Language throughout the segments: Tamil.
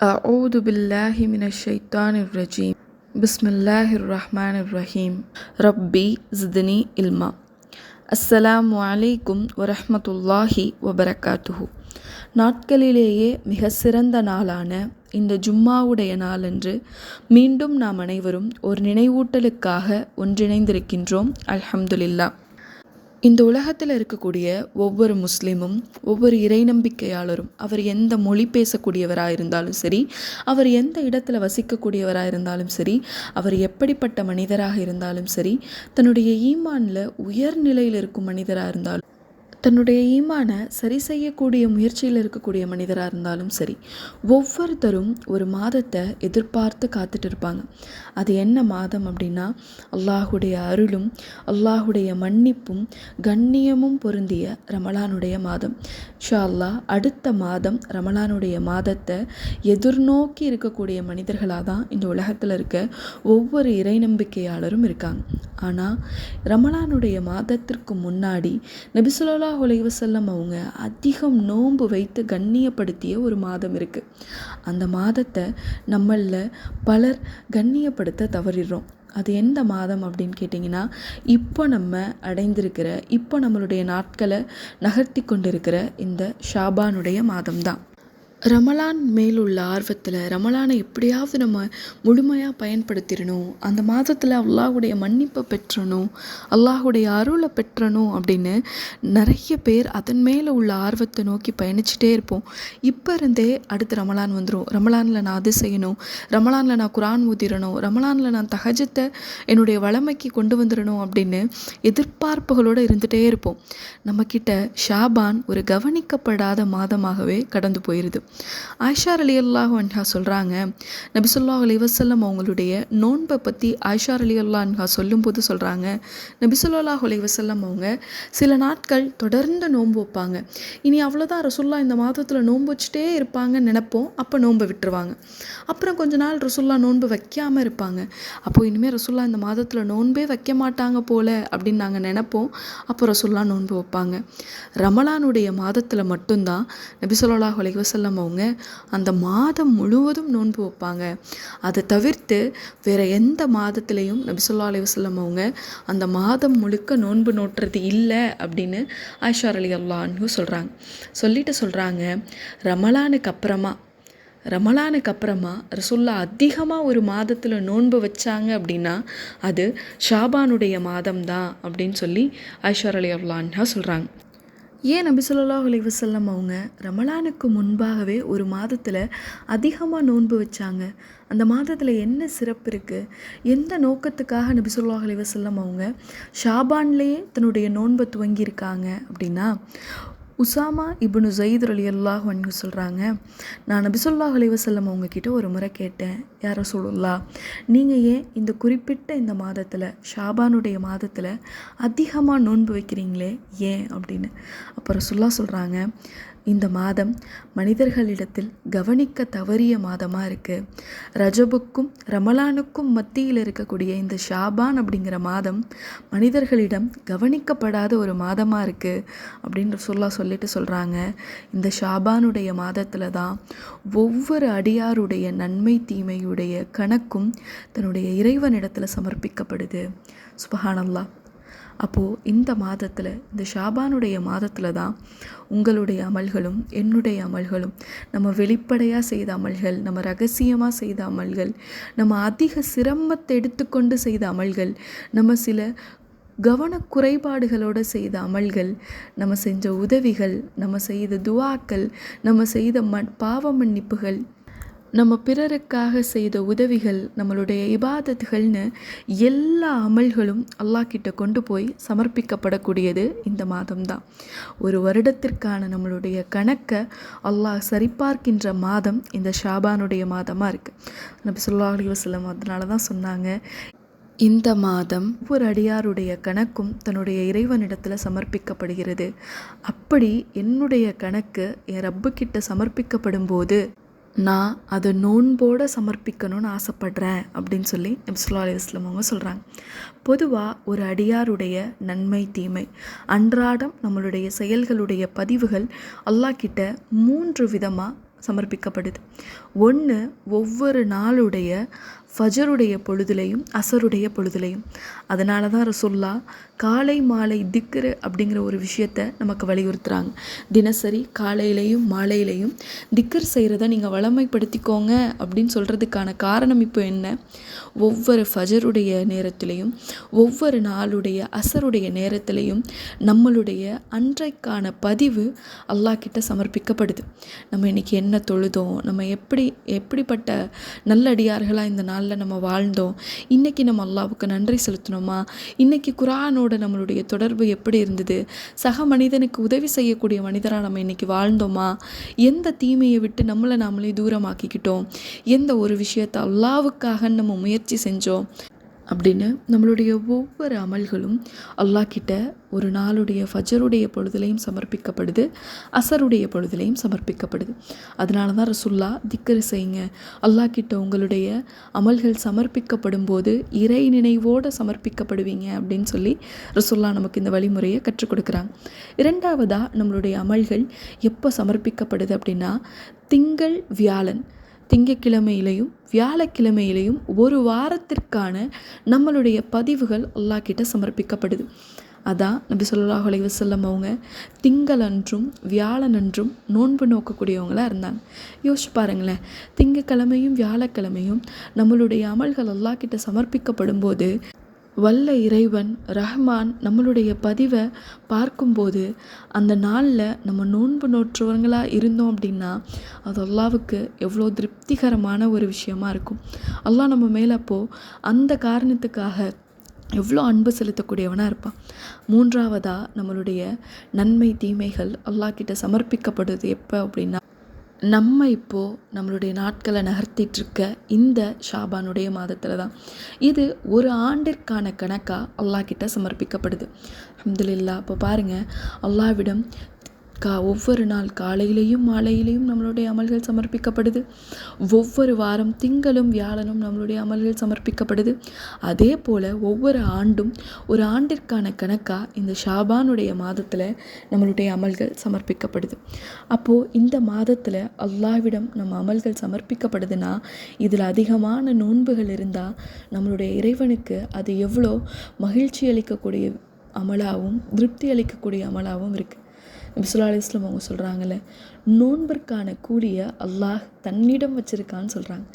أعوذ بالله من الشيطان الرجيم بسم الله الرحمن الرحيم ربي زدني علما அஸ்ஸலாமு அலைக்கும் வரஹ்மத்துல்லாஹி வபரகாத்துஹு நாட்களிலேயே மிக சிறந்த நாளான இந்த ஜும்மாவுடைய நாளன்று மீண்டும் நாம் அனைவரும் ஒரு நினைவூட்டலுக்காக ஒன்றிணைந்திருக்கின்றோம் அல்ஹம்துலில்லா இந்த உலகத்தில் இருக்கக்கூடிய ஒவ்வொரு முஸ்லீமும் ஒவ்வொரு இறை நம்பிக்கையாளரும் அவர் எந்த மொழி பேசக்கூடியவராக இருந்தாலும் சரி அவர் எந்த இடத்துல வசிக்கக்கூடியவராக இருந்தாலும் சரி அவர் எப்படிப்பட்ட மனிதராக இருந்தாலும் சரி தன்னுடைய ஈமானில் உயர்நிலையில் இருக்கும் மனிதராக இருந்தாலும் தன்னுடைய ஈமானை சரி செய்யக்கூடிய முயற்சியில் இருக்கக்கூடிய மனிதராக இருந்தாலும் சரி ஒவ்வொருத்தரும் ஒரு மாதத்தை எதிர்பார்த்து காத்துட்டு இருப்பாங்க. அது என்ன மாதம் அப்படின்னா அல்லாஹுடைய அருளும் அல்லாஹுடைய மன்னிப்பும் கண்ணியமும் பொருந்திய ரமலானுடைய மாதம். ஷா அல்லாஹ் அடுத்த மாதம் ரமலானுடைய மாதத்தை எதிர்நோக்கி இருக்கக்கூடிய மனிதர்களாக தான் இந்த உலகத்தில் இருக்க ஒவ்வொரு இறை நம்பிக்கையாளரும் இருக்காங்க. ஆனால் ரமலானுடைய மாதத்திற்கு முன்னாடி நபிசுல்லா வசல்லம் அவங்க அதிகம் நோன்பு வைத்து கண்ணியப்படுத்திய ஒரு மாதம் இருக்குது அந்த மாதத்தை நம்மளில் பலர் கண்ணியப்படுத்த தவறிடுறோம். அது எந்த மாதம் அப்படின்னு கேட்டிங்கன்னா இப்போ நம்ம அடைந்திருக்கிற இப்போ நம்மளுடைய நாட்களை நகர்த்தி கொண்டிருக்கிற இந்த ஷாபானுடைய மாதம்தான். ரமலான் மேலுள்ள ஆர்வத்தில் ரமலானை எப்படியாவது நம்ம முழுமையாக பயன்படுத்திடணும். அந்த மாதத்தில் அல்லாஹுடைய மன்னிப்பை பெற்றணும் அல்லாஹுடைய அருளை பெற்றணும் அப்படின்னு நிறைய பேர் அதன் மேலே உள்ள ஆர்வத்தை நோக்கி பயணிச்சுட்டே இருப்போம். இப்போ இருந்தே அடுத்து ரமலான் வந்துடும் ரமலானில் நான் அது செய்யணும் ரமலானில் நான் குரான் ஊதிடணும் ரமலானில் நான் தகஜத்தை என்னுடைய வளமைக்கு கொண்டு வந்துடணும் அப்படின்னு எதிர்பார்ப்புகளோடு இருந்துகிட்டே இருப்போம். நம்மக்கிட்ட ஷாபான் ஒரு கவனிக்கப்படாத மாதமாகவே கடந்து போயிடுது ஆயிஷா அலி அல்லாஹ் அன்ஹா சொல்கிறாங்க நபிசுல்லா அலி வசல்லம் அவங்களுடைய நோன்பை பற்றி ஆயிஷா அலி அல்லா அன்ஹா சொல்லும்போது சொல்கிறாங்க நபிசுல்லாஹ் அலி வசல்லம் அவங்க சில நாட்கள் தொடர்ந்து நோன்பு வைப்பாங்க. இனி அவ்வளோதான் ரசுல்லா இந்த மாதத்தில் நோன்பு வச்சுட்டே இருப்பாங்கன்னு நினப்போம் அப்போ நோன்பை விட்டுருவாங்க. அப்புறம் கொஞ்ச நாள் ரசுல்லா நோன்பு வைக்காமல் இருப்பாங்க. அப்போது இனிமேல் ரசுல்லா இந்த மாதத்தில் நோன்பே வைக்க மாட்டாங்க போல அப்படின்னு நாங்கள் நினப்போம் அப்போ ரசுல்லா நோன்பு வைப்பாங்க. ரமலானுடைய மாதத்தில் மட்டும்தான் நபிசுல்லாஹ் அலி வசல்லம் அவங்க அந்த மாதம் முழுவதும் நோன்பு வைப்பாங்க. அதை தவிர்த்து வேறு எந்த மாதத்துலேயும் நபிசுல்லா அலி வசல்லம் அவங்க அந்த மாதம் முழுக்க நோன்பு நோட்டுறது இல்லை அப்படின்னு ஆயிஷார் அலி அல்லான்னு சொல்கிறாங்க சொல்லிட்டு சொல்கிறாங்க ரமலானுக்கு அப்புறமா ரமலானுக்கு அப்புறமா ரசுல்லா அதிகமாக ஒரு மாதத்தில் நோன்பு வச்சாங்க அப்படின்னா அது ஷாபானுடைய மாதம் தான் அப்படின்னு சொல்லி ஐஸ்வர் அலி அவ்லான்னா சொல்கிறாங்க ஏன் நபி சொல்லாஹ் அலி அவங்க ரமலானுக்கு முன்பாகவே ஒரு மாதத்தில் அதிகமாக நோன்பு வச்சாங்க? அந்த மாதத்தில் என்ன சிறப்பு இருக்குது எந்த நோக்கத்துக்காக நபி சொல்லாஹ் அலி அவங்க ஷாபான்லேயே தன்னுடைய நோன்பை துவங்கியிருக்காங்க அப்படின்னா உசாமா இப்னு ஜயீத் அலி அல்லாஹ் வந்து சொல்கிறாங்க நான் நபிசுல்லா அலிவசல்லம் அவங்கக்கிட்ட ஒரு முறை கேட்டேன் யாரோ சொல்லுல்லா நீங்கள் ஏன் இந்த குறிப்பிட்ட இந்த மாதத்தில் ஷாபானுடைய மாதத்தில் அதிகமாக நோன்பு வைக்கிறீங்களே ஏன்? அப்படின்னு. அப்புறம் சொல்லா சொல்கிறாங்க இந்த மாதம் மனிதர்களிடத்தில் கவனிக்க தவறிய மாதமாக இருக்குது ரஜபுக்கும் ரமலானுக்கும் மத்தியில் இருக்கக்கூடிய இந்த ஷாபான் அப்படிங்கிற மாதம் மனிதர்களிடம் கவனிக்கப்படாத ஒரு மாதமாக இருக்குது அப்படின்ற சொல்லா சொல்லிட்டு சொல்கிறாங்க இந்த ஷாபானுடைய மாதத்தில் தான் ஒவ்வொரு அடியாருடைய நன்மை தீமையுடைய கணக்கும் தன்னுடைய இறைவனிடத்தில் சமர்ப்பிக்கப்படுது. சுபஹானல்லா அப்போது இந்த மாதத்தில் இந்த ஷாபானுடைய மாதத்தில் தான் உங்களுடைய அமல்களும் என்னுடைய அமல்களும் நம்ம வெளிப்படையாக செய்த அமல்கள் நம்ம ரகசியமாக செய்த அமல்கள் நம்ம அதிக சிரமத்தை எடுத்துக்கொண்டு செய்த அமல்கள் நம்ம சில கவனக்குறைபாடுகளோடு செய்த அமல்கள் நம்ம செஞ்ச உதவிகள் நம்ம செய்த துவாக்கள் நம்ம செய்த ம பாவ மன்னிப்புகள் நம்ம பிறருக்காக செய்த உதவிகள் நம்மளுடைய இபாதத்துகள்னு எல்லா அமல்களும் அல்லாஹ் கிட்ட கொண்டு போய் சமர்ப்பிக்கப்படக்கூடியது இந்த மாதம்தான். ஒரு வருடத்திற்கான நம்மளுடைய கணக்கை அல்லாஹ் சரிபார்க்கின்ற மாதம் இந்த ஷாபானுடைய மாதமாக இருக்குது நபி சொல்லா அலி வசலம் அதனால தான் சொன்னாங்க இந்த மாதம் ஒரு அடியாருடைய கணக்கும் தன்னுடைய இறைவனிடத்தில் சமர்ப்பிக்கப்படுகிறது. அப்படி என்னுடைய கணக்கு என் ரப்புக்கிட்ட சமர்ப்பிக்கப்படும் போது நான் அதை நோன்போடு சமர்ப்பிக்கணும்னு ஆசைப்படுறேன் அப்படின்னு சொல்லி நபிசுல்லா அலி இஸ்லாம் அவங்க சொல்கிறாங்க பொதுவாக ஒரு அடியாருடைய நன்மை தீமை அன்றாடம் நம்மளுடைய செயல்களுடைய பதிவுகள் அல்லாஹ் கிட்ட மூன்று விதமாக சமர்ப்பிக்கப்படுது. ஒன்று ஒவ்வொரு நாளுடைய ஃபஜருடைய பொழுதுலையும் அசருடைய பொழுதுலையும். அதனால தான் ரசுல்லா காலை மாலை திக்ரு அப்படிங்கிற ஒரு விஷயத்த நமக்கு வலியுறுத்துகிறாங்க தினசரி காலையிலையும் மாலையிலையும் திக்கர் செய்கிறத நீங்கள் வளமைப்படுத்திக்கோங்க அப்படின்னு சொல்கிறதுக்கான காரணம் இப்போ என்ன? ஒவ்வொரு ஃபஜருடைய நேரத்திலையும் ஒவ்வொரு நாளுடைய அசருடைய நேரத்திலையும் நம்மளுடைய அன்றைக்கான பதிவு அல்லாஹ் கிட்ட சமர்ப்பிக்கப்படுது. நம்ம இன்றைக்கி என்ன தொழுதோம் நம்ம எப்படி எப்படிப்பட்ட நல்லடியார்களாக இந்த நாள் நாளில் நம்ம வாழ்ந்தோம். இன்றைக்கி நம்ம அல்லாவுக்கு நன்றி செலுத்தினோமா? இன்றைக்கி குரானோட நம்மளுடைய தொடர்பு எப்படி இருந்தது? சக மனிதனுக்கு உதவி செய்யக்கூடிய மனிதராக நம்ம இன்றைக்கி வாழ்ந்தோமா? எந்த தீமையை விட்டு நம்மளை நாமளே தூரமாக்கிக்கிட்டோம்? எந்த ஒரு விஷயத்தை அல்லாவுக்காக நம்ம முயற்சி செஞ்சோம்? அப்படின்னு நம்மளுடைய ஒவ்வொரு அமல்களும் அல்லாஹ் கிட்ட ஒரு நாளுடைய ஃபஜருடைய பொழுதுலையும் சமர்ப்பிக்கப்படுது அசருடைய பொழுதுலையும் சமர்ப்பிக்கப்படுது. அதனால தான் ரசுல்லா திக்கரு செய்யுங்க. அல்லாஹ் கிட்ட உங்களுடைய அமல்கள் சமர்ப்பிக்கப்படும் போது இறை நினைவோடு சமர்ப்பிக்கப்படுவீங்க அப்படின்னு சொல்லி ரசுல்லா நமக்கு இந்த வழிமுறையை கற்றுக் கொடுக்குறாங்க. இரண்டாவதாக நம்மளுடைய அமல்கள் எப்போ சமர்ப்பிக்கப்படுது அப்படின்னா திங்கள் வியாழன். திங்கக்கிழமையிலையும் வியாழக்கிழமையிலையும் ஒரு வாரத்திற்கான நம்மளுடைய பதிவுகள் அல்லாஹ் கிட்ட சமர்ப்பிக்கப்படுது. அதான் நபி சொல்லாஹ் அலைஹி வஸல்லம் அவங்க திங்களன்றும் வியாழனன்றும் நோன்பு நோக்கக்கூடியவங்களாக இருந்தாங்க. யோசிச்சு பாருங்களேன் திங்கக்கிழமையும் வியாழக்கிழமையும் நம்மளுடைய அமல்கள் எல்லா கிட்ட சமர்ப்பிக்கப்படும் போது வல்ல இறைவன் ரஹ்மான் நம்மளுடைய பதிவை பார்க்கும்போது அந்த நாளில் நம்ம நோன்பு நோற்றவங்களாக இருந்தோம் அப்படின்னா அது அல்லாவுக்கு எவ்வளோ திருப்திகரமான ஒரு விஷயமா இருக்கும். அல்லாஹ் நம்ம மேலே அப்போது அந்த காரணத்துக்காக எவ்வளோ அன்பு செலுத்தக்கூடியவனாக இருப்பான். மூன்றாவதாக நம்மளுடைய நன்மை தீமைகள் அல்லாஹ் கிட்ட சமர்ப்பிக்கப்படுது எப்போ அப்படின்னா நம்ம இப்போது நம்மளுடைய நாட்களை நகர்த்திட்டுருக்க இந்த ஷாபானுடைய மாதத்தில் தான். இது ஒரு ஆண்டிற்கான கணக்காக அல்லாஹ் கிட்ட சமர்ப்பிக்கப்படுது. அல்ஹம்துலில்லாஹ் இப்போ பாருங்கள் அல்லாவிடம் கா ஒவ்வொரு நாள் காலையிலையும் மாலையிலையும் நம்மளுடைய அமல்கள் சமர்ப்பிக்கப்படுது. ஒவ்வொரு வாரம் திங்களும் வியாழனும் நம்மளுடைய அமல்கள் சமர்ப்பிக்கப்படுது. அதே போல் ஒவ்வொரு ஆண்டும் ஒரு ஆண்டிற்கான கணக்காக இந்த ஷாபானுடைய மாதத்தில் நம்மளுடைய அமல்கள் சமர்ப்பிக்கப்படுது. அப்போது இந்த மாதத்தில் அல்லாவிடம் நம்ம அமல்கள் சமர்ப்பிக்கப்படுதுன்னா இதில் அதிகமான நோன்புகள் இருந்தால் நம்மளுடைய இறைவனுக்கு அது எவ்வளோ மகிழ்ச்சி அளிக்கக்கூடிய அமலாகவும் திருப்தி அளிக்கக்கூடிய அமலாகவும் இருக்குது நபிசுல்லா அலிஸ்லாம் அவங்க சொல்கிறாங்கல்ல நோன்பிற்கான கூலியை அல்லாஹ் தன்னிடம் வச்சிருக்கான்னு சொல்கிறாங்க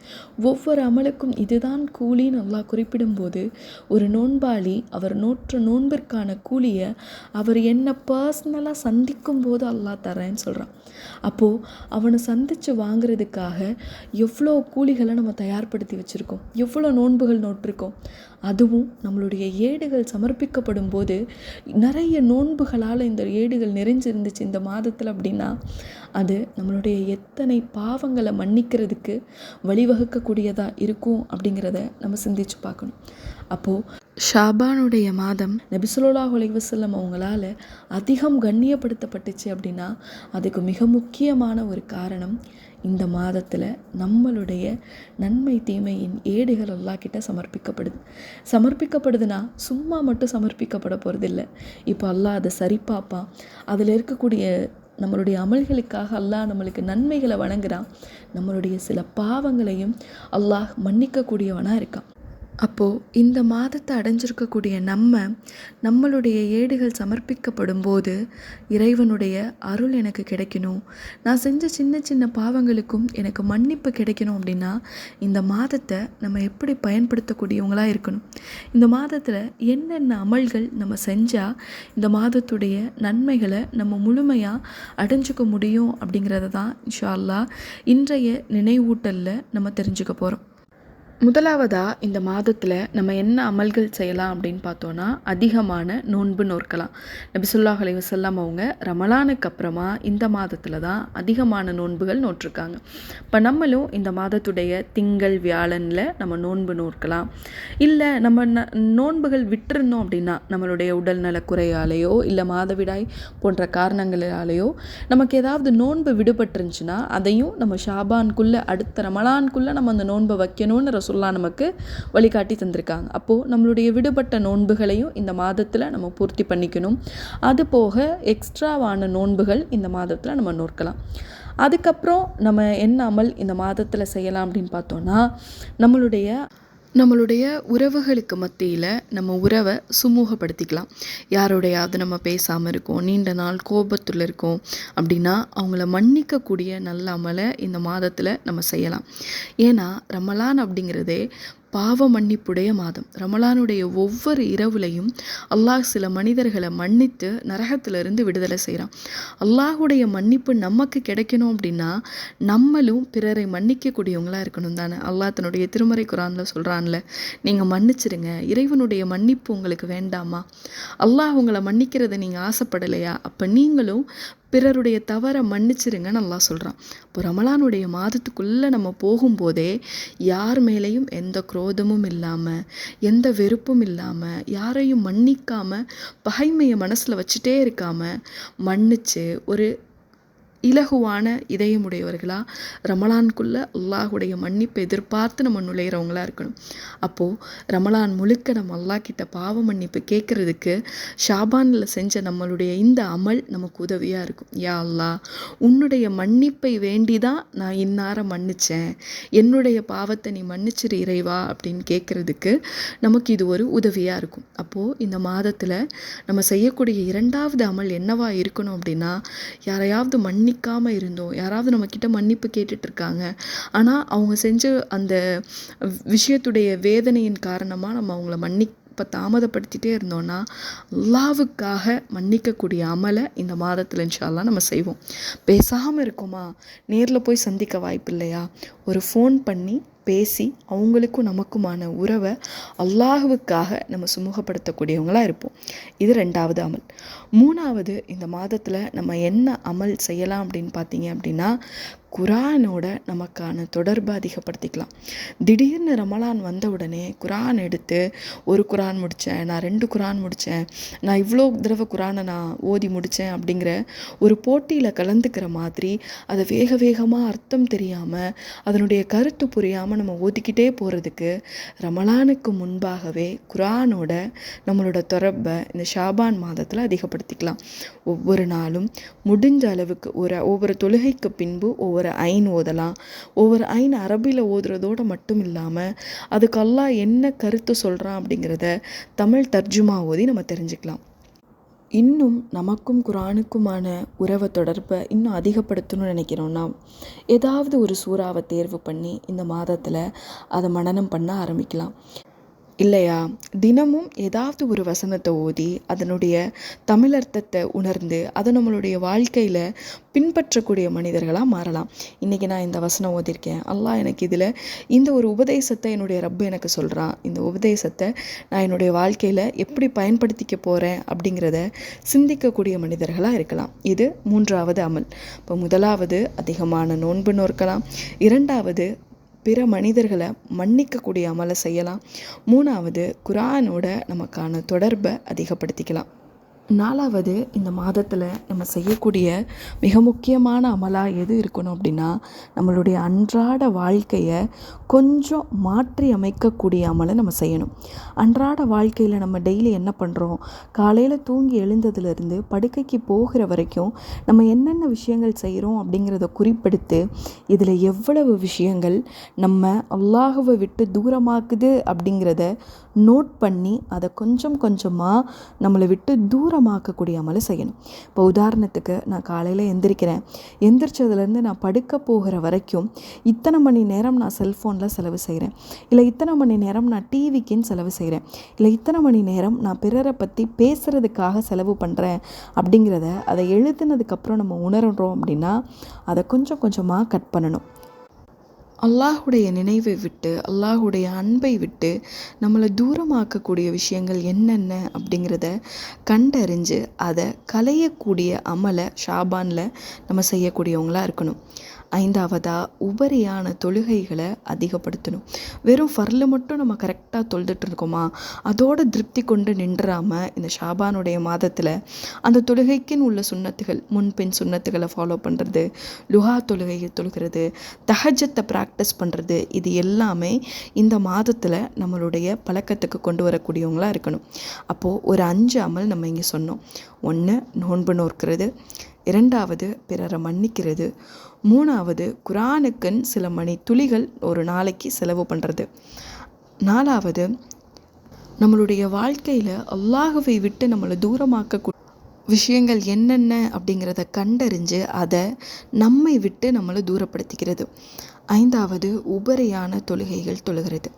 ஒவ்வொரு அமலுக்கும் இதுதான் கூலின்னு அல்லாஹ் குறிப்பிடும்போது ஒரு நோன்பாளி அவர் நோற்ற நோன்பிற்கான கூலியை அவர் என்ன பர்சனலாக சந்திக்கும் போது அல்லாஹ் தரேன்னு சொல்கிறான் அப்போது அவனை சந்தித்து வாங்குறதுக்காக எவ்வளோ கூலிகளை நம்ம தயார்படுத்தி வச்சுருக்கோம்? எவ்வளோ நோன்புகள் நோட்டிருக்கோம் அதுவும் நம்மளுடைய ஏடுகள் சமர்ப்பிக்கப்படும் போது நிறைய நோன்புகளால் இந்த ஏடுகள் நிறைஞ்சிருந்துச்சு இந்த மாதத்தில் அப்படின்னா அது நம்மளுடைய எத்தனை பாவங்களை மன்னிக்கிறதுக்கு வழிவகுக்கக்கூடியதாக இருக்கும் அப்படிங்கிறத நம்ம சிந்திச்சு பார்க்கணும். அப்போது ஷாபானுடைய மாதம் நபிசுல்லாஹ் ஒலைவசல்லம் அவங்களால் அதிகம் கண்ணியப்படுத்தப்பட்டுச்சு அப்படின்னா அதுக்கு மிக முக்கியமான ஒரு காரணம் இந்த மாதத்தில் நம்மளுடைய நன்மை தீமையின் ஏடுகள் எல்லாம் கிட்ட சமர்ப்பிக்கப்படுது. சமர்ப்பிக்கப்படுதுன்னா சும்மா மட்டும் சமர்ப்பிக்கப்பட போகிறதில்ல இப்போ அல்லாஹ் அதை சரி பார்ப்பான். அதில் இருக்கக்கூடிய நம்மளுடைய அமல்களுக்காக அல்லாஹ் நம்மளுக்கு நன்மைகளை வழங்குறான். நம்மளுடைய சில பாவங்களையும் அல்லாஹ் மன்னிக்கக்கூடியவனாக இருக்கான். அப்போது இந்த மாதத்தை அடைஞ்சிருக்கக்கூடிய நம்ம நம்மளுடைய ஏடுகள் சமர்ப்பிக்கப்படும் போது இறைவனுடைய அருள் எனக்கு கிடைக்கணும். நான் செஞ்ச சின்ன சின்ன பாவங்களுக்கும் எனக்கு மன்னிப்பு கிடைக்கணும் அப்படின்னா இந்த மாதத்தை நம்ம எப்படி பயன்படுத்தக்கூடியவங்களாக இருக்கணும். இந்த மாதத்தில் என்னென்ன அமல்கள் நம்ம செஞ்சால் இந்த மாதத்துடைய நன்மைகளை நம்ம முழுமையாக அடைஞ்சிக்க முடியும் அப்படிங்கிறத தான் இன்ஷா இன்றைய நினைவூட்டலில் நம்ம தெரிஞ்சுக்க போகிறோம் முதலாவதாக இந்த மாதத்தில் நம்ம என்ன அமல்கள் செய்யலாம் அப்படின்னு பார்த்தோன்னா அதிகமான நோன்பு நோற்கலாம். நபிசுல்லாஹ் அலைஹி அவங்க ரமலானுக்கு அப்புறமா இந்த மாதத்தில் தான் அதிகமான நோன்புகள் நோட்டிருக்காங்க இப்போ நம்மளும் இந்த மாதத்துடைய திங்கள் வியாழனில் நம்ம நோன்பு நோற்கலாம். இல்லை நம்ம ந நோன்புகள் விட்டுருந்தோம் அப்படின்னா நம்மளுடைய உடல் நலக்குறையாலேயோ இல்லை மாதவிடாய் போன்ற காரணங்களாலேயோ நமக்கு ஏதாவது நோன்பு விடுபட்டுருந்துச்சுன்னா அதையும் நம்ம ஷாபான்குள்ளே அடுத்த ரமலான்குள்ளே நம்ம அந்த நோன்பை வைக்கணும்னு ரசுல்லா நமக்கு வழிகாட்டி தந்திருக்காங்க. அப்போது நம்மளுடைய விடுபட்ட நோன்புகளையும் இந்த மாதத்தில் நம்ம பூர்த்தி பண்ணிக்கணும். அது போக எக்ஸ்ட்ராவான நோன்புகள் இந்த மாதத்தில் நம்ம நோக்கலாம் அதுக்கப்புறம் நம்ம என்ன அமல் இந்த மாதத்தில் செய்யலாம் அப்படின்னு பார்த்தோன்னா நம்மளுடைய நம்மளுடைய உறவுகளுக்கு மத்தியில் நம்ம உறவை சுமூகப்படுத்திக்கலாம். யாரோடையாவது நம்ம பேசாமல் இருக்கோம் நீண்ட நாள் கோபத்தில் இருக்கோம் அப்படின்னா அவங்கள மன்னிக்கக்கூடிய நல்ல அமலை இந்த மாதத்தில் நம்ம செய்யலாம். ஏன்னா ரமலான் அப்படிங்கிறதே பாவ மன்னிப்புடைய மாதம். ரமலானுடைய ஒவ்வொரு இரவுலையும் அல்லாஹ் சில மனிதர்களை மன்னித்து நரகத்திலிருந்து விடுதலை செய்கிறான் அல்லாஹுடைய மன்னிப்பு நமக்கு கிடைக்கணும் அப்படின்னா நம்மளும் பிறரை மன்னிக்கக்கூடியவங்களா இருக்கணும் தானே. அல்லாஹ் தன்னுடைய திருமறை குரானில் சொல்கிறான்ல நீங்கள் மன்னிச்சிடுங்க இறைவனுடைய மன்னிப்பு உங்களுக்கு வேண்டாமா? அல்லாஹ் உங்களை மன்னிக்கிறத நீங்கள் ஆசைப்படலையா? அப்போ நீங்களும் பிறருடைய தவறை மன்னிச்சிருங்கன்னு நல்லா சொல்கிறான் இப்போ ரமலானுடைய மாதத்துக்குள்ளே நம்ம போகும்போதே யார் மேலேயும் எந்த குரோதமும் இல்லாமல் எந்த வெறுப்பும் இல்லாமல் யாரையும் மன்னிக்காமல் பகைமையை மனசில் வச்சுட்டே இருக்காமல் மன்னிச்சு ஒரு இலகுவான இதயமுடையவர்களாக ரமலான்குள்ளே அல்லாஹுடைய மன்னிப்பை எதிர்பார்த்து நம்ம நுழையிறவங்களா இருக்கணும். அப்போது ரமலான் முழுக்க நம்ம அல்லாஹ் கிட்ட பாவ மன்னிப்பு கேட்குறதுக்கு ஷாபானில் செஞ்ச நம்மளுடைய இந்த அமல் நமக்கு உதவியாக இருக்கும். யா அல்லா உன்னுடைய மன்னிப்பை வேண்டி தான் நான் இன்னார மன்னிச்சேன். என்னுடைய பாவத்தை நீ மன்னிச்சிரு இறைவா அப்படின்னு கேட்குறதுக்கு நமக்கு இது ஒரு உதவியாக இருக்கும். அப்போது இந்த மாதத்தில் நம்ம செய்யக்கூடிய இரண்டாவது அமல் என்னவா இருக்கணும் அப்படின்னா யாரையாவது மன்னி மன்னிக்காமல் இருந்தோம். யாராவது நம்மக்கிட்ட மன்னிப்பு கேட்டுட்டு இருக்காங்க ஆனால் அவங்க செஞ்ச அந்த விஷயத்துடைய வேதனையின் காரணமாக நம்ம அவங்கள மன்னிப்பை தாமதப்படுத்திட்டே இருந்தோம்னா அல்லாவுக்காக மன்னிக்கக்கூடிய அமலை இந்த மாதத்தில் இன்ஷால்லாம் நம்ம செய்வோம். பேசாமல் இருக்கோமா? நேரில் போய் சந்திக்க வாய்ப்பு இல்லையா ஒரு ஃபோன் பண்ணி பேசி அவங்களுக்கும் நமக்குமான உறவை அல்லாஹுவுக்காக நம்ம சுமூகப்படுத்தக்கூடியவங்களாக இருப்போம். இது ரெண்டாவது அமல். மூணாவது இந்த மாதத்தில் நம்ம என்ன அமல் செய்யலாம் அப்படின்னு பார்த்தீங்க அப்படின்னா குரானோட நமக்கான தொடர்பை அதிகப்படுத்திக்கலாம். திடீர்னு ரமலான் வந்த உடனே குரான் எடுத்து ஒரு குரான் முடித்தேன் நான் ரெண்டு குரான் முடித்தேன் நான் இவ்வளோ தடவை குரானை நான் ஓதி முடித்தேன் அப்படிங்கிற ஒரு போட்டியில் கலந்துக்கிற மாதிரி அதை வேக வேகமாக அர்த்தம் தெரியாமல் அதனுடைய கருத்து புரியாமல் நம்ம ஓதிக்கிட்டே போகிறதுக்கு ரமலானுக்கு முன்பாகவே குரானோட நம்மளோட தொடர்பை இந்த ஷாபான் மாதத்தில் பயன்படுத்திக்கலாம். ஒவ்வொரு நாளும் முடிஞ்ச அளவுக்கு ஒரு ஒவ்வொரு தொழுகைக்கு பின்பு ஒவ்வொரு ஐன் ஓதலாம். ஒவ்வொரு ஐன் அரபியில் ஓதுறதோடு மட்டும் இல்லாமல் அதுக்கு அல்லா என்ன கருத்து சொல்கிறான் அப்படிங்கிறத தமிழ் தர்ஜுமா ஓதி நம்ம தெரிஞ்சுக்கலாம். இன்னும் நமக்கும் குரானுக்குமான உறவை தொடர்பை இன்னும் அதிகப்படுத்தணும்னு நினைக்கிறோன்னா ஏதாவது ஒரு சூறாவை தேர்வு பண்ணி இந்த மாதத்தில் அதை மனனம் பண்ண ஆரம்பிக்கலாம். இல்லையா? தினமும் ஏதாவது ஒரு வசனத்தை ஓதி அதனுடைய தமிழர்த்தத்தை உணர்ந்து அதை நம்மளுடைய வாழ்க்கையில் பின்பற்றக்கூடிய மனிதர்களாக மாறலாம். இன்றைக்கி நான் இந்த வசனம் ஓதியிருக்கேன். அல்லாஹ் எனக்கு இதில் இந்த ஒரு உபதேசத்தை என்னுடைய ரப்பு எனக்கு சொல்கிறான் இந்த உபதேசத்தை நான் என்னுடைய வாழ்க்கையில் எப்படி பயன்படுத்திக்க போகிறேன் அப்படிங்கிறத சிந்திக்கக்கூடிய மனிதர்களாக இருக்கலாம். இது மூன்றாவது அமல். இப்போ முதலாவது அதிகமான நோன்பு நோக்கலாம் இரண்டாவது பிற மனிதர்களை மன்னிக்கக்கூடிய அமலை செய்யலாம். மூணாவது குரானோட நமக்கான தொடர்பை அதிகப்படுத்திக்கலாம். நாலாவது இந்த மாதத்தில் நம்ம செய்யக்கூடிய மிக முக்கியமான அமலாக எது இருக்கணும் அப்படின்னா நம்மளுடைய அன்றாட வாழ்க்கையை கொஞ்சம் மாற்றி அமைக்கக்கூடிய அமலை நம்ம செய்யணும். அன்றாட வாழ்க்கையில் நம்ம டெய்லி என்ன பண்ணுறோம் காலையில் தூங்கி எழுந்ததுலேருந்து படுக்கைக்கு போகிற வரைக்கும் நம்ம என்னென்ன விஷயங்கள் செய்கிறோம் அப்படிங்கிறத குறிப்பெடுத்து இதில் எவ்வளவு விஷயங்கள் நம்ம அல்லாஹுவை விட்டு தூரமாக்குது அப்படிங்கிறத நோட் பண்ணி அதை கொஞ்சம் கொஞ்சமாக நம்மளை விட்டு தூரம் தூரமாக்கக்கூடிய அமலை செய்யணும். இப்போ உதாரணத்துக்கு நான் காலையில் எந்திரிக்கிறேன். எந்திரிச்சதுலேருந்து நான் படுக்க போகிற வரைக்கும் இத்தனை மணி நேரம் நான் செல்ஃபோனில் செலவு செய்கிறேன் இல்லை இத்தனை மணி நேரம் நான் டிவிக்குன்னு செலவு செய்கிறேன் இல்லை இத்தனை மணி நேரம் நான் பிறரை பற்றி பேசுகிறதுக்காக செலவு பண்ணுறேன் அப்படிங்கிறத அதை எழுதுனதுக்கப்புறம் நம்ம உணர்கிறோம் அப்படின்னா அதை கொஞ்சம் கொஞ்சமாக கட் பண்ணணும். அல்லாஹுடைய நினைவை விட்டு அல்லாஹுடைய அன்பை விட்டு நம்மளை தூரமாக்கக்கூடிய விஷயங்கள் என்னென்ன அப்படிங்கிறத கண்டறிஞ்சு அதை களையக்கூடிய அமலை ஷாபானில் நம்ம செய்யக்கூடியவங்களா இருக்கணும். ஐந்தாவதாக உபரியான தொழுகைகளை அதிகப்படுத்தணும். வெறும் ஃபர்லு மட்டும் நம்ம கரெக்டாக தொழுதுட்டு இருக்கோமா? அதோட திருப்தி கொண்டு நின்றாமல் இந்த ஷாபானுடைய மாதத்தில் அந்த தொழுகைக்குன்னு உள்ள சுண்ணத்துகள் முன்பின் சுண்ணத்துகளை ஃபாலோ பண்ணுறது லுஹா தொழுகையை தொழுகிறது தஹஜத்தை ப்ராக்டிஸ் பண்ணுறது இது எல்லாமே இந்த மாதத்தில் நம்மளுடைய பழக்கத்துக்கு கொண்டு வரக்கூடியவங்களாக இருக்கணும். அப்போது ஒரு அஞ்சு அமல் நம்ம இங்கே சொன்னோம். ஒன்று நோன்பு நோக்கிறது இரண்டாவது பிறரை மன்னிக்கிறது. மூணாவது குரானுக்குன்னு சில மணி துளிகள் ஒரு நாளைக்கு செலவு பண்ணுறது நாலாவது நம்மளுடைய வாழ்க்கையில் அல்லாஹுவை விட்டு நம்மளை தூரமாக்க விஷயங்கள் என்னென்ன அப்படிங்கிறத கண்டறிஞ்சு அதை நம்மை விட்டு நம்மளை தூரப்படுத்திக்கிறது. ஐந்தாவது உபரியான தொழுகைகள் தொழுகிறது.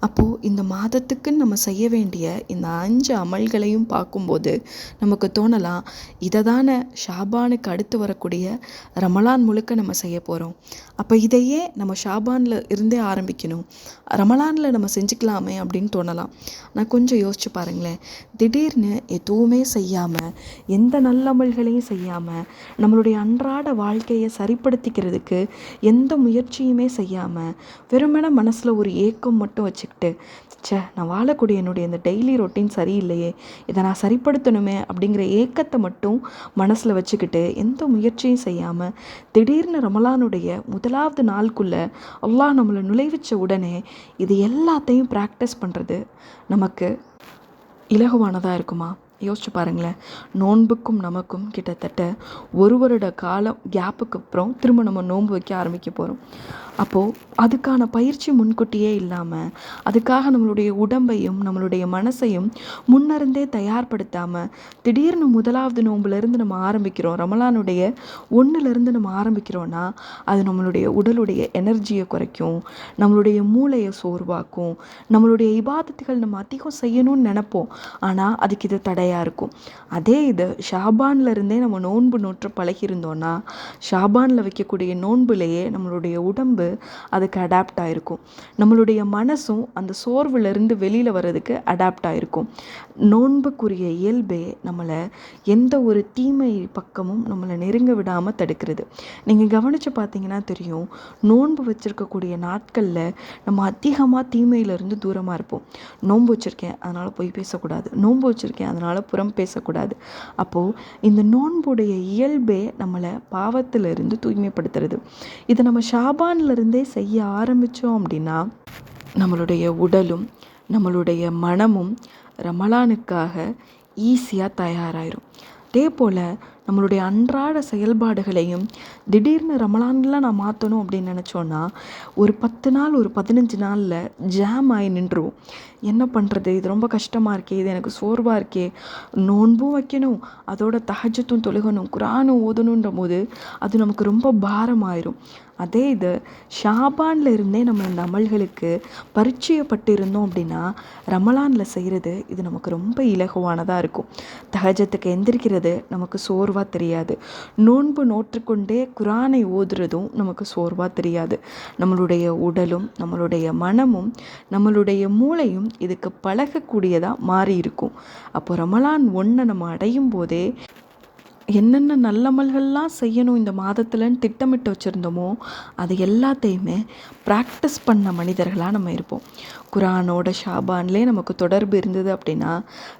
அப்போது இந்த மாதத்துக்குன்னு நம்ம செய்ய வேண்டிய இந்த அஞ்சு அமல்களையும் பார்க்கும்போது நமக்கு தோணலாம் இதை தானே ஷாபானுக்கு அடுத்து வரக்கூடிய ரமலான் முழுக்க நம்ம செய்ய போகிறோம் அப்போ இதையே நம்ம ஷாபானில் இருந்தே ஆரம்பிக்கணும். ரமலானில் நம்ம செஞ்சுக்கலாமே அப்படின்னு தோணலாம். நான் கொஞ்சம் யோசிச்சு பாருங்களேன். திடீர்னு எதுவுமே செய்யாமல் எந்த நல்லமல்களையும் செய்யாமல் நம்மளுடைய அன்றாட வாழ்க்கையை சரிப்படுத்திக்கிறதுக்கு எந்த முயற்சியும் எதையுமே செய்யாமல் வெறுமன மனசில் ஒரு ஏக்கம் மட்டும் வச்சுக்கிட்டு ச்சே நான் வாழக்கூடிய என்னுடைய இந்த டெய்லி ரொட்டீன் சரியில்லையே இதை நான் சரிப்படுத்தணுமே அப்படிங்கிற ஏக்கத்தை மட்டும் மனசில் வச்சுக்கிட்டு எந்த முயற்சியும் செய்யாமல் திடீர்னு ரமலானுடைய முதலாவது நாளுக்குள்ளே அல்லாஹ் நம்மளை நுழைவிச்ச உடனே இது எல்லாத்தையும் ப்ராக்டிஸ் பண்ணுறது நமக்கு இலகுவானதாக இருக்குமா? யோசிச்சு பாருங்களேன். நோன்புக்கும் நமக்கும் கிட்டத்தட்ட ஒரு வருட காலம் கேப்புக்கு அப்புறம் திரும்ப நம்ம நோன்பு வைக்க ஆரம்பிக்க போகிறோம் அப்போது அதுக்கான பயிற்சி முன்கூட்டியே இல்லாமல் அதுக்காக நம்மளுடைய உடம்பையும் நம்மளுடைய மனசையும் முன்னிருந்தே தயார்படுத்தாமல் திடீர்னு முதலாவது நோன்புலேருந்து நம்ம ஆரம்பிக்கிறோம். ரமலானுடைய ஒன்றுலேருந்து நம்ம ஆரம்பிக்கிறோன்னா அது நம்மளுடைய உடலுடைய எனர்ஜியை குறைக்கும் நம்மளுடைய மூளையை சோர்வாக்கும் நம்மளுடைய இபாதத்துகள் நம்ம அதிகம் செய்யணும்னு நினப்போம். ஆனால் அதுக்கு இது தடையாக இருக்கும். அதே இது ஷாபான்லேருந்தே நம்ம நோன்பு நோற்று பழகியிருந்தோன்னா ஷாபானில் வைக்கக்கூடிய நோன்புலேயே நம்மளுடைய உடம்பு அதுக்கு அடாப்ட் ஆகிருக்கும் நம்மளுடைய மனசும் அந்த சோர்வுலேருந்து வெளியில் வர்றதுக்கு அடாப்ட் ஆகிருக்கும் நோன்புக்குரிய இயல்பே நம்மளை எந்த ஒரு தீமை பக்கமும் நம்மளை நெருங்க விடாமல் தடுக்கிறது. நீங்கள் கவனித்து பார்த்தீங்கன்னா தெரியும் நோன்பு வச்சுருக்கக்கூடிய நாட்களில் நம்ம அதிகமாக தீமையிலேருந்து தூரமாக இருப்போம். நோன்பு வச்சுருக்கேன் அதனால் போய் பேசக்கூடாது. நோன்பு வச்சுருக்கேன் அதனால் புறம் பேசக்கூடாது. அப்போது இந்த நோன்புடைய இயல்பே நம்மளை பாவத்திலிருந்து தூய்மைப்படுத்துறது. இதை நம்ம இருந்தே செய்ய ஆரம்பித்தோம் அப்படின்னா நம்மளுடைய உடலும் நம்மளுடைய மனமும் ரமலானுக்காக ஈஸியாக தயாராகிரும் அதே போல் நம்மளுடைய அன்றாட செயல்பாடுகளையும் திடீர்னு ரமலானில் நான் மாற்றணும் அப்படின்னு நினச்சோன்னா ஒரு பத்து நாள் ஒரு பதினஞ்சு நாளில் ஜாம் ஆகி நின்றுவோம். என்ன பண்ணுறது இது ரொம்ப கஷ்டமாக இருக்கே இது எனக்கு சோர்வாக இருக்கே. நோன்பும் வைக்கணும் அதோட தகஜத்தும் தொழுகணும் குரானும் ஓதணுன்ற போது அது நமக்கு ரொம்ப பாரமாயிரும். அதே இது ஷாபானில் இருந்தே நம்ம இந்த அமல்களுக்கு பரிச்சயப்பட்டு இருந்தோம் அப்படின்னா ரமலானில் செய்கிறது இது நமக்கு ரொம்ப இலகுவானதாக இருக்கும். தகஜத்துக்கு எந்திரிக்கிறது நமக்கு சோர்வு சோர்வாக தெரியாது. நோன்பு நோற்றுக்கொண்டே குரானை ஓதுறதும் நமக்கு சோர்வாக தெரியாது. நம்மளுடைய உடலும் நம்மளுடைய மனமும் நம்மளுடைய மூளையும் இதுக்கு பழகக்கூடியதாக மாறி இருக்கும். அப்போ ரமலான் ஒன்றை நம்ம அடையும் போதே என்னென்ன நல்லமல்கள்லாம் செய்யணும் இந்த மாதத்தில்னு திட்டமிட்டு வச்சுருந்தோமோ அது எல்லாத்தையுமே ப்ராக்டிஸ் பண்ண மனிதர்களாக நம்ம இருப்போம். குரானோட ஷாபான்லேயே நமக்கு தொடர்பு இருந்தது அப்படின்னா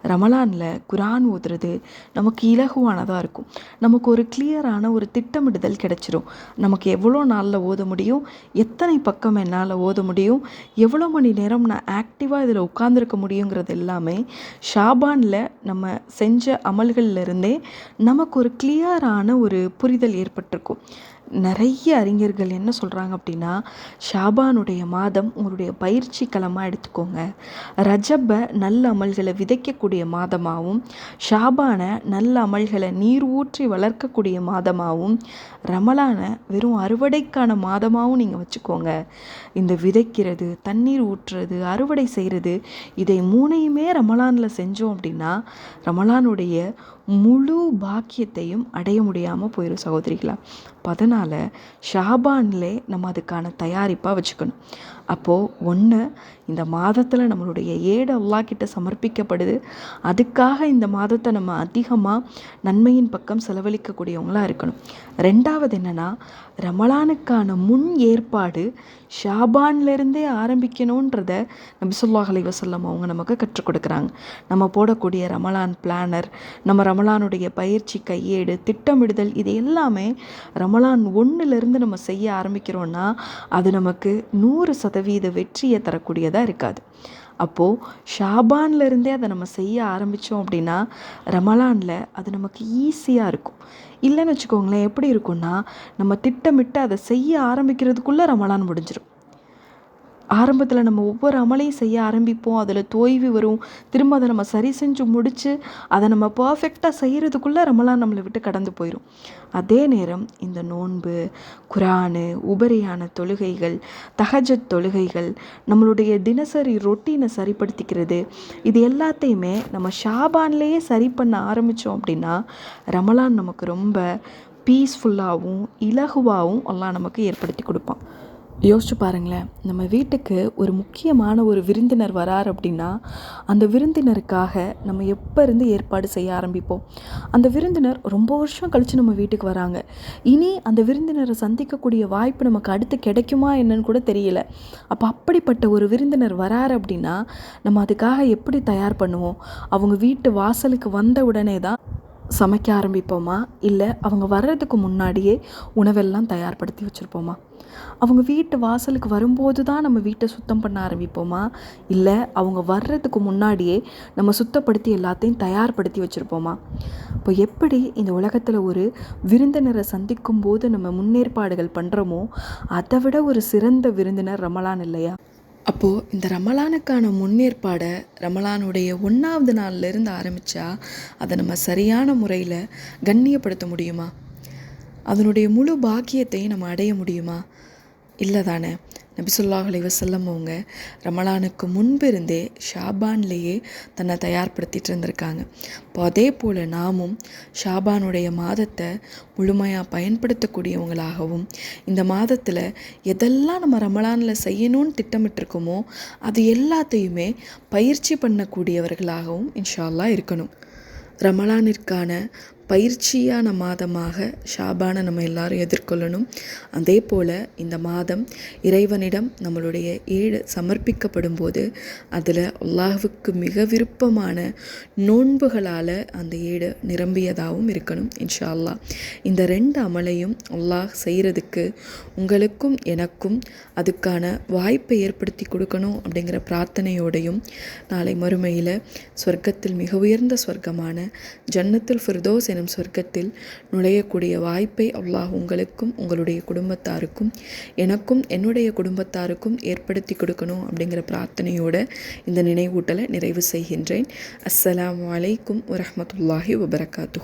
ரமலானில் குரான் ஓதுறது நமக்கு இலகுவானதாக இருக்கும். நமக்கு ஒரு கிளியரான ஒரு திட்டமிடுதல் கிடச்சிரும். நமக்கு எவ்வளோ நாளில் ஓத முடியும்? எத்தனை பக்கம் என்னால் ஓத முடியும்? எவ்வளோ மணி நேரம் நான் ஆக்டிவாக இதில் உட்காந்துருக்க முடியுங்கிறது எல்லாமே ஷாபானில் நம்ம செஞ்ச அமல்கள்லேருந்தே நமக்கு ஒரு கிளியரான ஒரு புரிதல் ஏற்பட்டிருக்கும். நிறைய அறிஞர்கள் என்ன சொல்கிறாங்க அப்படின்னா ஷாபானுடைய மாதம் உங்களுடைய பயிற்சி களமாக எடுத்துக்கோங்க. ரஜப்பை நல்ல அமல்களை விதைக்கக்கூடிய மாதமாகவும் ஷாபானை நல்ல அமல்களை நீர் ஊற்றி வளர்க்கக்கூடிய மாதமாகவும் ரமலானை வெறும் அறுவடைக்கான மாதமாகவும் நீங்கள் வச்சுக்கோங்க. இந்த விதைக்கிறது தண்ணீர் ஊற்றுறது அறுவடை செய்கிறது இதை மூணையுமே ரமலானில் செஞ்சோம் அப்படின்னா ரமலானுடைய முழு பாக்கியத்தையும் அடைய முடியாமல் போயிடும் சகோதரிகளா. அதனால் ஷாபான்லே நம்ம அதுக்கான தயாரிப்பாக வச்சுக்கணும். அப்போது ஒன்று இந்த மாதத்தில் நம்மளுடைய ஏடு அல்லாக்கிட்ட சமர்ப்பிக்கப்படுது. அதுக்காக இந்த மாதத்தை நம்ம அதிகமாக நன்மையின் பக்கம் செலவழிக்கக்கூடியவங்களாக இருக்கணும். ரெண்டாவது என்னென்னா ரமலானுக்கான முன் ஏற்பாடு ஷாபான்லேருந்தே ஆரம்பிக்கணுன்றத நபிசுல்லாஹ் அலி வசல்லம் அவங்க நமக்கு கற்றுக் கொடுக்குறாங்க. நம்ம போடக்கூடிய ரமலான் பிளானர் நம்ம ரமலானுடைய பயிற்சி கையேடு திட்டமிடுதல் இது எல்லாமே ரமலான் ஒன்றுலேருந்து நம்ம செய்ய ஆரம்பிக்கிறோன்னா அது நமக்கு நூறு சதவீத வெற்றியை தரக்கூடியதாக இருக்காது. அப்போது ஷாபான்லேருந்தே அதை நம்ம செய்ய ஆரம்பித்தோம் அப்படின்னா ரமலானில் அது நமக்கு ஈஸியாக இருக்கும். இல்லைன்னு வச்சுக்கோங்களேன் எப்படி இருக்கும்னா நம்ம திட்டமிட்டு அதை செய்ய ஆரம்பிக்கிறதுக்குள்ளே ரமலான் முடிஞ்சிடும் ஆரம்பத்தில் நம்ம ஒவ்வொரு அமலையும் செய்ய ஆரம்பிப்போம். அதில் தோய்வு வரும். திரும்ப அதை நம்ம சரி செஞ்சு முடித்து அதை நம்ம பர்ஃபெக்டாக செய்கிறதுக்குள்ளே ரமலான் நம்மளை விட்டு கடந்து போயிடும் அதே நேரம் இந்த நோன்பு குரானு உபரியான தொழுகைகள் தஹஜத் தொழுகைகள் நம்மளுடைய தினசரி ரொட்டீனை சரிப்படுத்திக்கிறது. இது எல்லாத்தையுமே நம்ம ஷாபான்லேயே சரி பண்ண ஆரம்பித்தோம் அப்படின்னா ரமலான் நமக்கு ரொம்ப பீஸ்ஃபுல்லாகவும் இலகுவாகவும் எல்லாம் நமக்கு ஏற்படுத்தி கொடுப்பான். யோசிச்சு பாருங்களேன். நம்ம வீட்டுக்கு ஒரு முக்கியமான ஒரு விருந்தினர் வரார் அப்படின்னா அந்த விருந்தினருக்காக நம்ம எப்போ இருந்து ஏற்பாடு செய்ய ஆரம்பிப்போம்? அந்த விருந்தினர் ரொம்ப வருஷம் கழித்து நம்ம வீட்டுக்கு வராங்க. இனி அந்த விருந்தினரை சந்திக்கக்கூடிய வாய்ப்பு நமக்கு அடுத்து கிடைக்குமா என்னன்னு கூட தெரியல. அப்போ அப்படிப்பட்ட ஒரு விருந்தினர் வரார் அப்படின்னா நம்ம அதுக்காக எப்படி தயார் பண்ணுவோம்? அவங்க வீட்டு வாசலுக்கு வந்த உடனே தான் சமைக்க ஆரம்பிப்போமா? இல்லை அவங்க வர்றதுக்கு முன்னாடியே உணவெல்லாம் தயார்படுத்தி வச்சுருப்போமா? அவங்க வீட்டு வாசலுக்கு வரும்போது தான் நம்ம வீட்டை சுத்தம் பண்ண ஆரம்பிப்போமா? இல்லை அவங்க வர்றதுக்கு முன்னாடியே நம்ம சுத்தப்படுத்தி எல்லாத்தையும் தயார்படுத்தி வச்சுருப்போமா? இப்போ எப்படி இந்த உலகத்தில் ஒரு விருந்தினரை சந்திக்கும் போது நம்ம முன்னேற்பாடுகள் பண்ணுறோமோ அதை விட ஒரு சிறந்த விருந்தினர் ரமலான் இல்லையா? அப்போது இந்த ரமலானுக்கான முன்னேற்பாடை ரமலானுடைய ஒன்றாவது நாள்லேருந்து ஆரம்பித்தா அதை நம்ம சரியான முறையில் கண்ணியப்படுத்த முடியுமா? அதனுடைய முழு பாக்கியத்தையும் நம்ம அடைய முடியுமா? இல்லை தானே. நபிசுல்லாஹ் அலைவசல்லம் அவங்க ரமலானுக்கு முன்பு இருந்தே ஷாபான்லேயே தன்னை தயார்படுத்திட்டு இருந்திருக்காங்க. இப்போ அதே போல் நாமும் ஷாபானுடைய மாதத்தை முழுமையாக பயன்படுத்தக்கூடியவங்களாகவும் இந்த மாதத்தில் எதெல்லாம் நம்ம ரமலானில் செய்யணும்னு திட்டமிட்டிருக்கோமோ அது எல்லாத்தையுமே பயிற்சி பண்ணக்கூடியவர்களாகவும் இன்ஷால்லா இருக்கணும். ரமலானிற்கான பயிற்சியான மாதமாக ஷாபானை நம்ம எல்லாரும் எதிர்கொள்ளணும். அதே போல் இந்த மாதம் இறைவனிடம் நம்மளுடைய ஈடு சமர்ப்பிக்கப்படும் போது அதில் அல்லாஹுக்கு மிக விருப்பமான நோன்புகளால் அந்த ஈடு நிரம்பியதாகவும் இருக்கணும் இன்ஷா அல்லாஹ் இந்த ரெண்டு அமலையும் அல்லாஹ் செய்கிறதுக்கு உங்களுக்கும் எனக்கும் அதுக்கான வாய்ப்பை ஏற்படுத்தி கொடுக்கணும் அப்படிங்கிற பிரார்த்தனையோடையும் நாளை மறுமையில் சொர்க்கத்தில் மிக உயர்ந்த சொர்க்கமான ஜன்னத்தில் ஃபிர்தோஸ் எனும் சொர்க்கத்தில் நுழையக்கூடிய வாய்ப்பை அல்லாஹ் உங்களுக்கும் உங்களுடைய குடும்பத்தாருக்கும் எனக்கும் என்னுடைய குடும்பத்தாருக்கும் ஏற்படுத்தி கொடுக்கணும் அப்படிங்கிற பிரார்த்தனையோட இந்த நினைவூட்டலை நிறைவு செய்கின்றேன். அஸ்ஸலாம் வலைக்கும் வரமத்துல்லாஹி வபரகாத்து